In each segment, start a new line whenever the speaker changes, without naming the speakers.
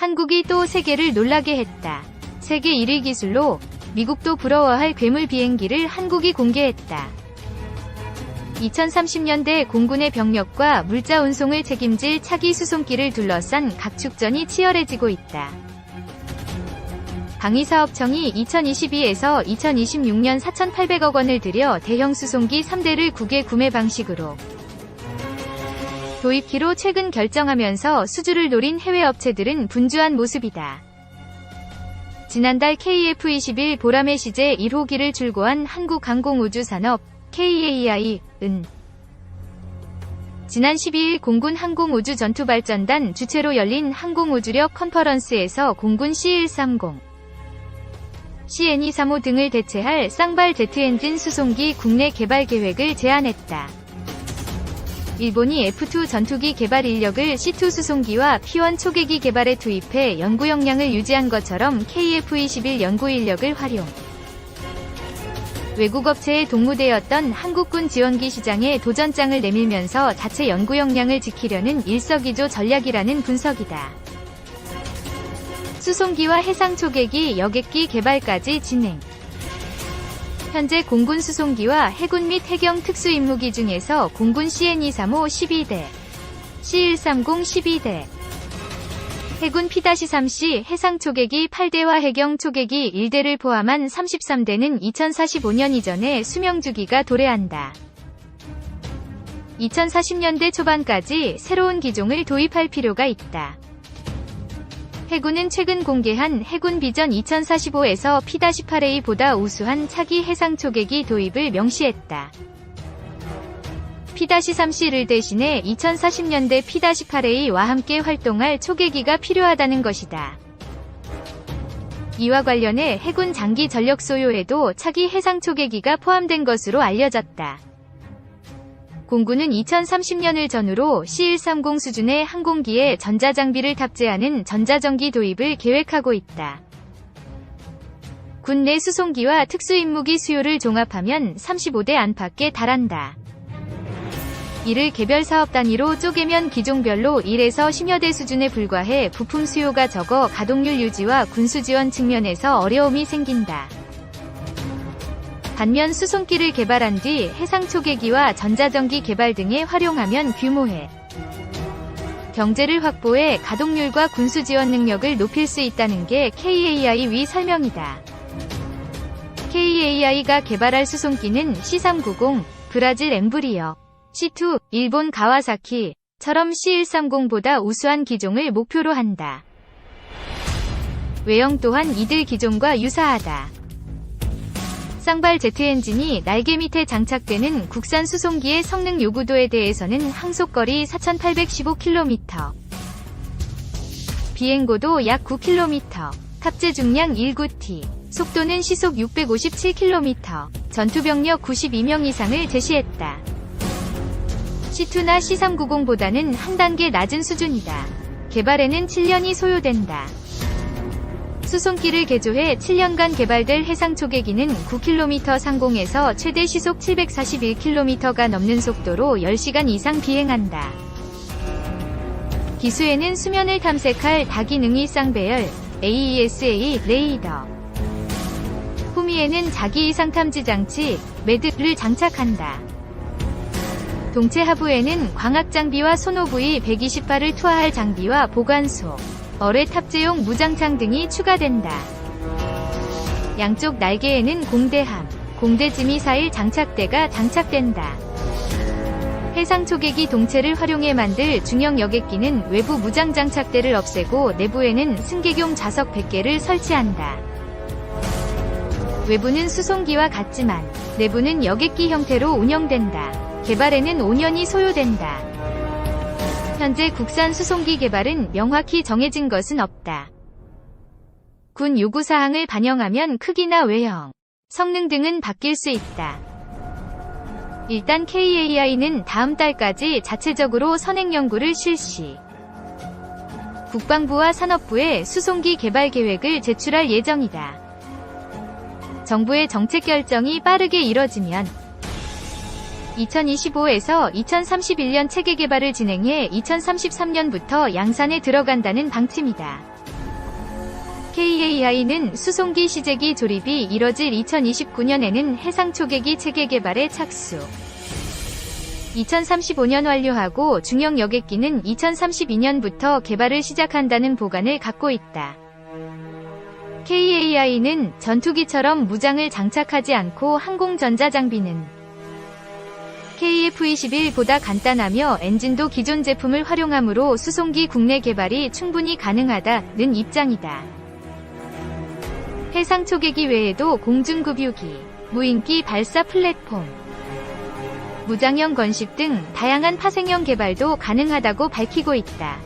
한국이 또 세계를 놀라게 했다. 세계 1위 기술로 미국도 부러워할 괴물 비행기를 한국이 공개했다. 2030년대 공군의 병력과 물자 운송을 책임질 차기 수송기를 둘러싼 각축전이 치열해지고 있다. 방위사업청이 2022에서 2026년 4,800억 원을 들여 대형 수송기 3대를 국외 구매 방식으로 도입키로 최근 결정하면서 수주를 노린 해외 업체들은 분주한 모습이다. 지난달 KF-21 보라매 시제 1호기를 출고한 한국항공우주산업 KAI-은 지난 12일 공군 항공우주전투발전단 주최로 열린 항공우주력 컨퍼런스에서 공군 C130, CN235 등을 대체할 쌍발 제트 엔진 수송기 국내 개발 계획을 제안했다. 일본이 F2 전투기 개발 인력을 C2 수송기와 P1 초계기 개발에 투입해 연구 역량을 유지한 것처럼 KF-21 연구 인력을 활용. 외국 업체의 동무되었던 한국군 지원기 시장에 도전장을 내밀면서 자체 연구 역량을 지키려는 일석이조 전략이라는 분석이다. 수송기와 해상 초계기 여객기 개발까지 진행. 현재 공군 수송기와 해군 및 해경 특수임무기 중에서 공군 CN235 12대, C130 12대, 해군 P-3C 해상 초계기 8대와 해경 초계기 1대를 포함한 33대는 2045년 이전에 수명 주기가 도래한다. 2040년대 초반까지 새로운 기종을 도입할 필요가 있다. 해군은 최근 공개한 해군 비전 2045에서 P-18A보다 우수한 차기 해상 초계기 도입을 명시했다. P-3C를 대신해 2040년대 P-8A와 함께 활동할 초계기가 필요하다는 것이다. 이와 관련해 해군 장기 전력 소요에도 차기 해상 초계기가 포함된 것으로 알려졌다. 공군은 2030년을 전후로 C130 수준의 항공기에 전자장비를 탑재하는 전자전기 도입을 계획하고 있다. 군내 수송기와 특수임무기 수요를 종합하면 35대 안팎에 달한다. 이를 개별 사업 단위로 쪼개면 기종별로 1에서 10여 대 수준에 불과해 부품 수요가 적어 가동률 유지와 군수 지원 측면에서 어려움이 생긴다. 반면 수송기를 개발한 뒤 해상 초계기와 전자전기 개발 등에 활용하면 규모해 경제를 확보해 가동률과 군수 지원 능력을 높일 수 있다는 게 KAI 위 설명이다. KAI가 개발할 수송기는 C390, 브라질 엠브리어, C2, 일본 가와사키처럼 C130보다 우수한 기종을 목표로 한다. 외형 또한 이들 기종과 유사하다. 쌍발 제트 엔진이 날개 밑에 장착되는 국산 수송기의 성능 요구도에 대해서는 항속거리 4,815km, 비행고도 약 9km, 탑재 중량 19T, 속도는 시속 657km, 전투병력 92명 이상을 제시했다. C2나 C390보다는 한 단계 낮은 수준이다. 개발에는 7년이 소요된다. 수송기를 개조해 7년간 개발될 해상 초계기는 9km 상공에서 최대 시속 741km가 넘는 속도로 10시간 이상 비행한다. 기수에는 수면을 탐색할 다기능이 쌍배열 AESA 레이더 후미에는 자기 이상 탐지 장치 매드를 장착한다. 동체 하부에는 광학 장비와 소노브이 128을 투하할 장비와 보관소 어뢰 탑재용 무장창 등이 추가된다. 양쪽 날개에는 공대함, 공대 지 미사일 장착대가 장착된다. 해상 초계기 동체를 활용해 만들 중형 여객기는 외부 무장 장착대를 없애고 내부에는 승객용 좌석 100개를 설치한다. 외부는 수송기와 같지만 내부는 여객기 형태로 운영된다. 개발에는 5년이 소요된다. 현재 국산 수송기 개발은 명확히 정해진 것은 없다. 군 요구사항을 반영하면 크기나 외형, 성능 등은 바뀔 수 있다. 일단 KAI는 다음 달까지 자체적으로 선행 연구를 실시. 국방부와 산업부에 수송기 개발 계획을 제출할 예정이다. 정부의 정책 결정이 빠르게 이뤄지면 2025에서 2031년 체계 개발을 진행해 2033년부터 양산에 들어간다는 방침이다. KAI는 수송기 시제기 조립이 이뤄질 2029년에는 해상 초계기 체계 개발에 착수. 2035년 완료하고 중형 여객기는 2032년부터 개발을 시작한다는 보관을 갖고 있다. KAI는 전투기처럼 무장을 장착하지 않고 항공 전자 장비는 KF-21보다 간단하며 엔진도 기존 제품을 활용하므로 수송기 국내 개발이 충분히 가능하다는 입장이다. 해상 초계기 외에도 공중급유기, 무인기 발사 플랫폼, 무장형 건식 등 다양한 파생형 개발도 가능하다고 밝히고 있다.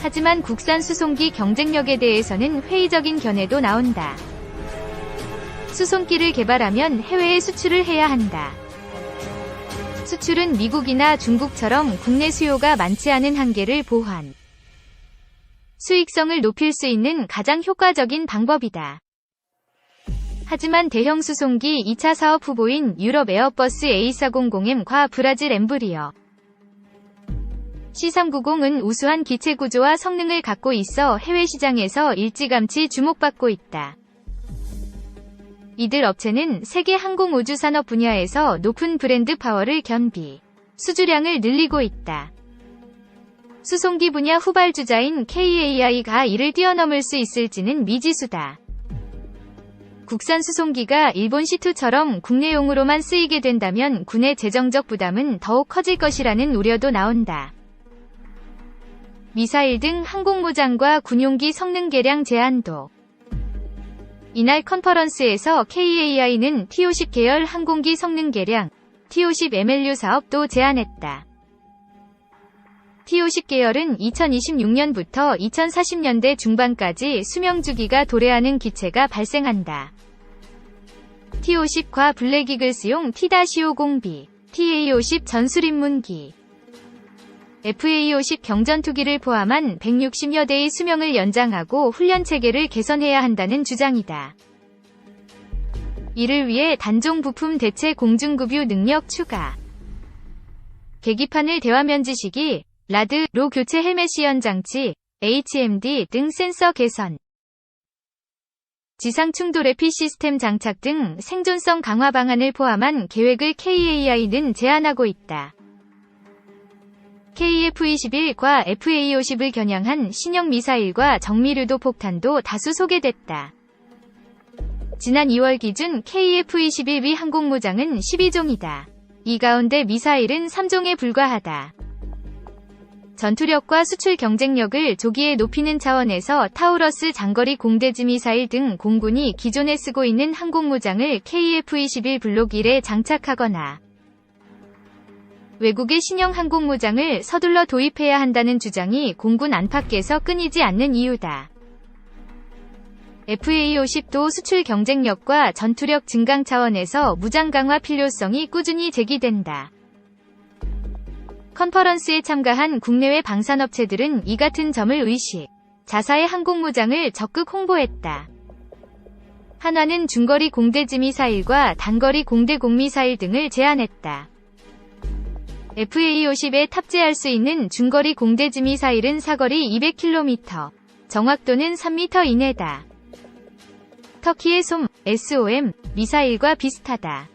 하지만 국산 수송기 경쟁력에 대해서는 회의적인 견해도 나온다. 수송기를 개발하면 해외에 수출을 해야 한다. 수출은 미국이나 중국처럼 국내 수요가 많지 않은 한계를 보완. 수익성을 높일 수 있는 가장 효과적인 방법이다. 하지만 대형 수송기 2차 사업 후보인 유럽 에어버스 A400M과 브라질 엠브리어 C390은 우수한 기체 구조와 성능을 갖고 있어 해외 시장에서 일찌감치 주목받고 있다. 이들 업체는 세계 항공우주 산업 분야에서 높은 브랜드 파워를 겸비, 수주량을 늘리고 있다. 수송기 분야 후발주자인 KAI가 이를 뛰어넘을 수 있을지는 미지수다. 국산 수송기가 일본 C2처럼 국내용으로만 쓰이게 된다면 군의 재정적 부담은 더욱 커질 것이라는 우려도 나온다. 미사일 등 항공무장과 군용기 성능 개량 제한도 이날 컨퍼런스에서 KAI는 T-50 계열 항공기 성능 개량, T-50 MLU 사업도 제안했다. T-50 계열은 2026년부터 2040년대 중반까지 수명 주기가 도래하는 기체가 발생한다. T-50과 블랙이글스용 T-50B, TA-50 전술입문기, FA-50 경전투기를 포함한 160여 대의 수명을 연장하고 훈련 체계를 개선해야 한다는 주장이다. 이를 위해 단종 부품 대체 공중급유 능력 추가, 계기판을 대화면지시기, 라드, 로 교체 헬멧 시연 장치, HMD 등 센서 개선, 지상 충돌 에피 시스템 장착 등 생존성 강화 방안을 포함한 계획을 KAI는 제안하고 있다. KF-21과 FA-50을 겨냥한 신형 미사일과 정밀유도 폭탄도 다수 소개됐다. 지난 2월 기준 KF-21B 항공모장은 12종이다. 이 가운데 미사일은 3종에 불과하다. 전투력과 수출 경쟁력을 조기에 높이는 차원에서 타우러스 장거리 공대지 미사일 등 공군이 기존에 쓰고 있는 항공모장을 KF-21 블록 1에 장착하거나 외국의 신형 항공모장을 서둘러 도입해야 한다는 주장이 공군 안팎에서 끊이지 않는 이유다. FA-50도 수출 경쟁력과 전투력 증강 차원에서 무장 강화 필요성이 꾸준히 제기된다. 컨퍼런스에 참가한 국내외 방산업체들은 이 같은 점을 의식, 자사의 항공모장을 적극 홍보했다. 한화는 중거리 공대 지 미사일과 단거리 공대 공미사일 등을 제안했다. FA-50에 탑재할 수 있는 중거리 공대지 미사일은 사거리 200km, 정확도는 3m 이내다. 터키의 솜, SOM, 미사일과 비슷하다.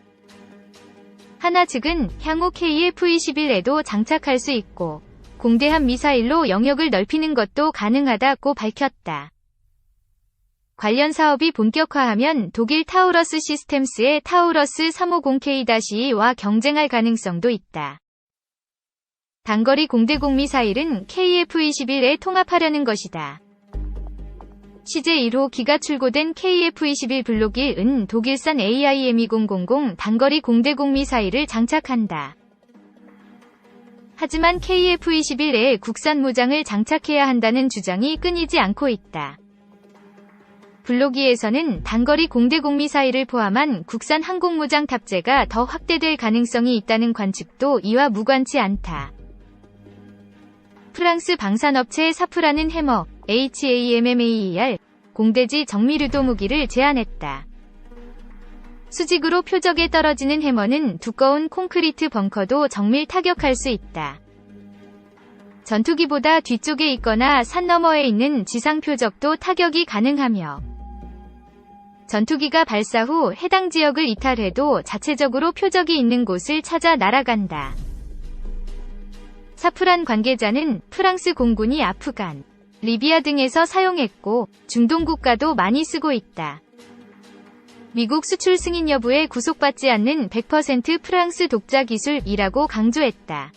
하나 측은 향후 KF-21에도 장착할 수 있고, 공대함 미사일로 영역을 넓히는 것도 가능하다고 밝혔다. 관련 사업이 본격화하면 독일 타우러스 시스템스의 타우러스 350K-2와 경쟁할 가능성도 있다. 단거리 공대공 미사일은 KF-21에 통합하려는 것이다. 시제 1호 기가 출고된 KF-21 블록 1은 독일산 AIM-2000 단거리 공대공 미사일을 장착한다. 하지만 KF-21에 국산 무장을 장착해야 한다는 주장이 끊이지 않고 있다. 블록 2에서는 단거리 공대공 미사일을 포함한 국산 항공무장 탑재가 더 확대될 가능성이 있다는 관측도 이와 무관치 않다. 프랑스 방산업체 사프라는 해머, HAMMAER, 공대지 정밀유도 무기를 제안했다. 수직으로 표적에 떨어지는 해머는 두꺼운 콘크리트 벙커도 정밀 타격할 수 있다. 전투기보다 뒤쪽에 있거나 산 너머에 있는 지상 표적도 타격이 가능하며 전투기가 발사 후 해당 지역을 이탈해도 자체적으로 표적이 있는 곳을 찾아 날아간다. 사프란 관계자는 프랑스 공군이 아프간, 리비아 등에서 사용했고 중동 국가도 많이 쓰고 있다. 미국 수출 승인 여부에 구속받지 않는 100% 프랑스 독자 기술이라고 강조했다.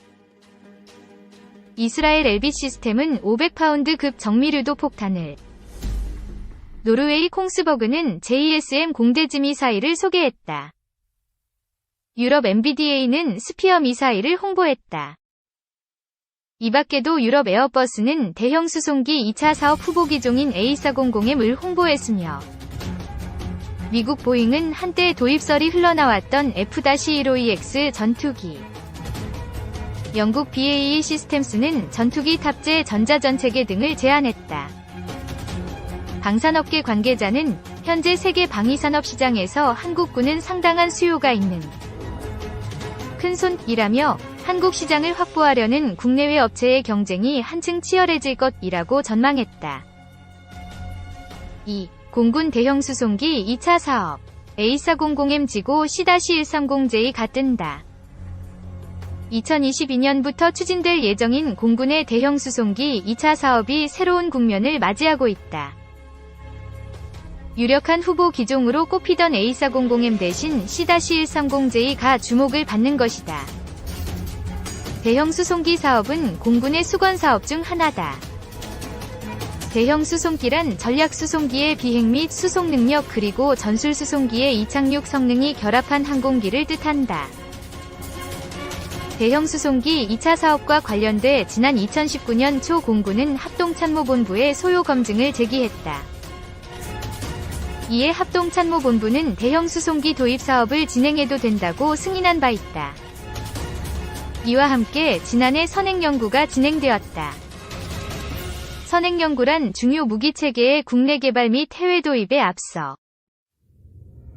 이스라엘 엘비 시스템은 500파운드급 정밀유도 폭탄을 노르웨이 콩스버그는 JSM 공대지 미사일을 소개했다. 유럽 MBDA는 스피어 미사일을 홍보했다. 이 밖에도 유럽 에어버스는 대형 수송기 2차 사업 후보 기종인 A400M을 홍보했으며 미국 보잉은 한때 도입설이 흘러나왔던 F-15EX 전투기 영국 BAE 시스템스는 전투기 탑재 전자전체계 등을 제안했다. 방산업계 관계자는 현재 세계 방위산업 시장에서 한국군은 상당한 수요가 있는 큰 손이라며 한국 시장을 확보하려는 국내외 업체의 경쟁이 한층 치열해질 것이라고 전망했다. 2. 공군 대형 수송기 2차 사업 A400M 지고 C-130J가 뜬다. 2022년부터 추진될 예정인 공군의 대형 수송기 2차 사업이 새로운 국면을 맞이하고 있다. 유력한 후보 기종으로 꼽히던 A400M 대신 C-130J가 주목을 받는 것이다. 대형 수송기 사업은 공군의 수건 사업 중 하나다. 대형 수송기란 전략 수송기의 비행 및 수송 능력 그리고 전술 수송기의 이착륙 성능이 결합한 항공기를 뜻한다. 대형 수송기 2차 사업과 관련돼 지난 2019년 초 공군은 합동참모본부에 소요 검증을 제기했다. 이에 합동참모본부는 대형 수송기 도입 사업을 진행해도 된다고 승인한 바 있다. 이와 함께 지난해 선행연구가 진행되었다. 선행연구란 중요 무기체계의 국내 개발 및 해외 도입에 앞서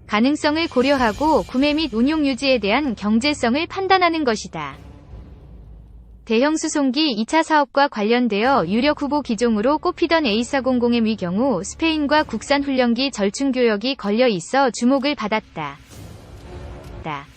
가능성을 고려하고 구매 및 운용 유지에 대한 경제성을 판단하는 것이다. 대형 수송기 2차 사업과 관련되어 유력 후보 기종으로 꼽히던 A400의 위 경우 스페인과 국산 훈련기 절충 교역이 걸려 있어 주목을 받았다. 다.